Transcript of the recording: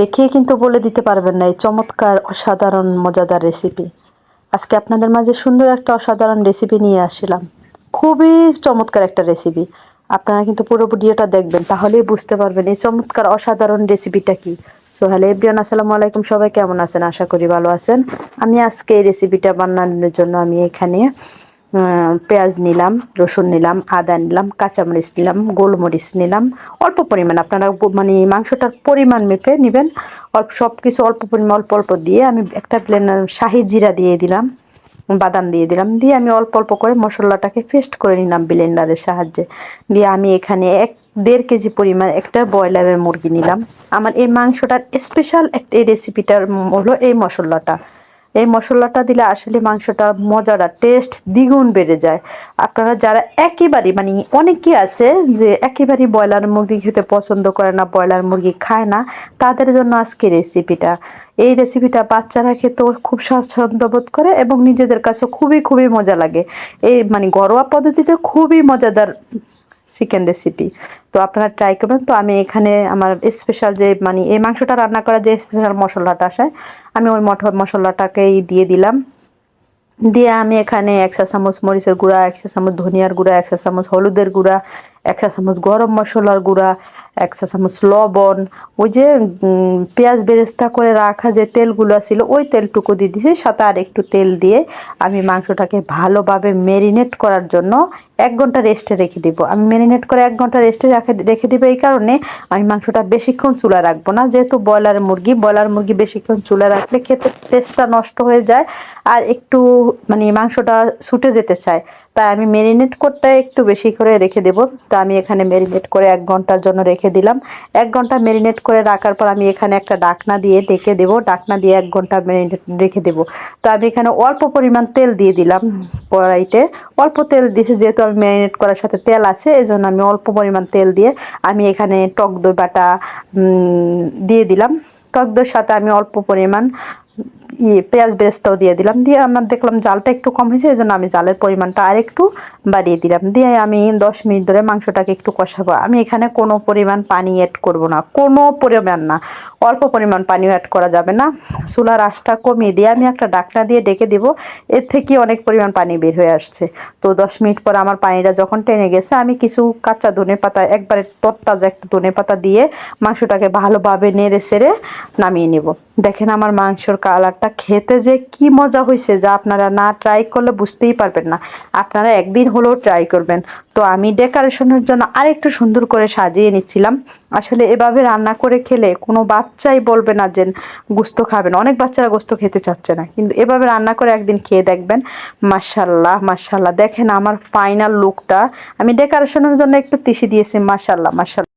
দেখিয়ে কিন্তু বলে দিতে পারবেন না এই চমৎকার অসাধারণ মজাদার রেসিপি আজকে আপনাদের মাঝে সুন্দর একটা অসাধারণ রেসিপি নিয়ে আসলাম। খুবই চমৎকার একটা রেসিপি আপনারা কিন্তু পুরো ভিডিওটা দেখবেন, তাহলেই বুঝতে পারবেন এই চমৎকার অসাধারণ রেসিপিটা কি। সো হ্যালো এভরিওয়ান আসসালামু আলাইকুম, সবাই কেমন আছেন? আশা করি ভালো আছেন। আমি আজকে এই রেসিপিটা বানানোর জন্য আমি এখানে পেঁয়াজ নিলাম, রসুন নিলাম, আদা নিলাম, কাঁচামরিচ নিলাম, গোলমরিচ নিলাম। অল্প পরিমাণ, আপনারা মানে মাংসটার পরিমাণ মেপে নেবেন। অল্প সব কিছু অল্প পরিমাণ, অল্প অল্প দিয়ে আমি একটা প্লেনার শাহি জিরা দিয়ে দিলাম, বাদাম দিয়ে দিলাম। দিয়ে আমি অল্প অল্প করে মশলাটাকে পেস্ট করে নিলাম ব্লেন্ডারের সাহায্যে। দিয়ে আমি এখানে এক, দেড় কেজি পরিমাণ একটা ব্রয়লারের মুরগি নিলাম। আমার এই মাংসটার স্পেশাল একটা এই রেসিপিটার হলো এই মশলাটা। এই মশলাটা দিলে আসলে মাংসটা মজাটা টেস্ট দ্বিগুণ বেড়ে যায়। আপনারা যারা একেবারেই মানে অনেকেই আছে যে একেবারেই ব্রয়লার মুরগি খেতে পছন্দ করে না, ব্রয়লার মুরগি খায় না, তাদের জন্য আজকে রেসিপিটা এই রেসিপিটা বাচ্চারা খেতেও খুব স্বাচ্ছন্দ্য বোধ করে এবং নিজেদের কাছে খুবই খুবই মজা লাগে। এই মানে ঘরোয়া পদ্ধতিতে খুবই মজাদার চিকেন রেসিপি তো আপনারা ট্রাই করবেন। তো আমি এখানে আমার স্পেশাল যে মানে এই মাংসটা রান্না করার যে স্পেশাল মশলাটা আসে, আমি ওই মঠ মশলাটাকেই দিয়ে দিলাম। দিয়ে আমি এখানে একশো চামচ মরিচের গুঁড়া একশো চামচ ধনিয়ার গুঁড়া একশো চামচ হলুদের গুঁড়া একশো চামচ গরম মশলার গুঁড়া একশো চামচ লবণ, ওই যে পেঁয়াজ বেরেস্তা করে রাখা যে তেলগুলো ছিল, ওই তেলটুকু দিয়ে দিয়েছি সাথে আর একটু তেল দিয়ে আমি মাংসটাকে ভালোভাবে মেরিনেট করার জন্য এক ঘণ্টা রেস্টে রেখে দিব। আমি মেরিনেট করে এক ঘণ্টা রেস্টে রেখে রেখে দিব এই কারণে আমি মাংসটা বেশিক্ষণ চুলা রাখব না। যেহেতু ব্রয়লার মুরগি ব্রয়লার মুরগি বেশিক্ষণ চুলা রাখলে খেতে টেস্টটা নষ্ট হয়ে যায় আর একটু মানে মাংসটা ছুটে যেতে চায়। তাই আমি মেরিনেট করতে একটু বেশি করে রেখে দেবো। তো আমি এখানে মেরিনেট করে এক ঘণ্টার জন্য রেখে দিলাম। এক ঘণ্টা মেরিনেট করে রাখার পর আমি এখানে একটা ডাকনা দিয়ে ডেকে দেবো। ডাকনা দিয়ে এক ঘণ্টা মেরিনেট রেখে দেবো। তো আমি এখানে অল্প পরিমাণ তেল দিয়ে দিলাম কড়াইতে। অল্প তেল দিয়েছি, যেহেতু আমি ম্যারিনেট করার সাথে তেল আছে এই জন্য আমি অল্প পরিমাণ তেল দিয়ে আমি এখানে টক দই বাটা দিয়ে দিলাম। টক দইয়ের সাথে আমি অল্প পরিমাণ ইয়ে পেঁয়াজ বেরেস্তাও দিয়ে দিলাম। দিয়ে আমার দেখলাম জালটা একটু কম হয়েছে এই জন্য আমি জালের পরিমাণটা আর একটু বাড়িয়ে দিলাম। দিয়ে আমি দশ মিনিট ধরে মাংসটাকে একটু কষাবো। আমি এখানে কোনো পরিমাণ পানি অ্যাড করব না। কোনো পরিমাণ না। অল্প পরিমাণ পানিও অ্যাড করা যাবে না। চুলার আঁশটা কমিয়ে দিয়ে আমি একটা ডাকনা দিয়ে ডেকে দিব। এর থেকে অনেক পরিমাণ পানি বের হয়ে আসছে। তো দশ মিনিট পর আমার পানিটা যখন টেনে গেছে, আমি কিছু কাঁচা ধনে পাতা, একবারে তরতাজা একটা ধনে পাতা দিয়ে মাংসটাকে ভালোভাবে নেড়ে সেড়ে নামিয়ে নেব। দেখেন আমার মাংসর কালারটা খেতে যে কি মজা হয়েছে যা আপনারা না ট্রাই করলে বুঝতেই পারবেন না। আপনারা একদিন হলেও ট্রাই করবেন। তো আমি ডেকোরেশনের জন্য আরেকটু সুন্দর করে সাজিয়ে নিচ্ছিলাম। আসলে এভাবে রান্না করে খেলে কোনো বাচ্চাই বলবে না যে গুস্ত খাবেন। অনেক বাচ্চারা গোস্ত খেতে চাচ্ছে না। কিন্তু এভাবে রান্না করে একদিন খেয়ে দেখবেন। মার্শাল্লাহ মার্শাল্লাহ দেখেন আমার ফাইনাল লুকটা আমি ডেকোরেশনের জন্য একটু তিসি দিয়েছি। মার্শাল্লাহ মার্শাল্লাহ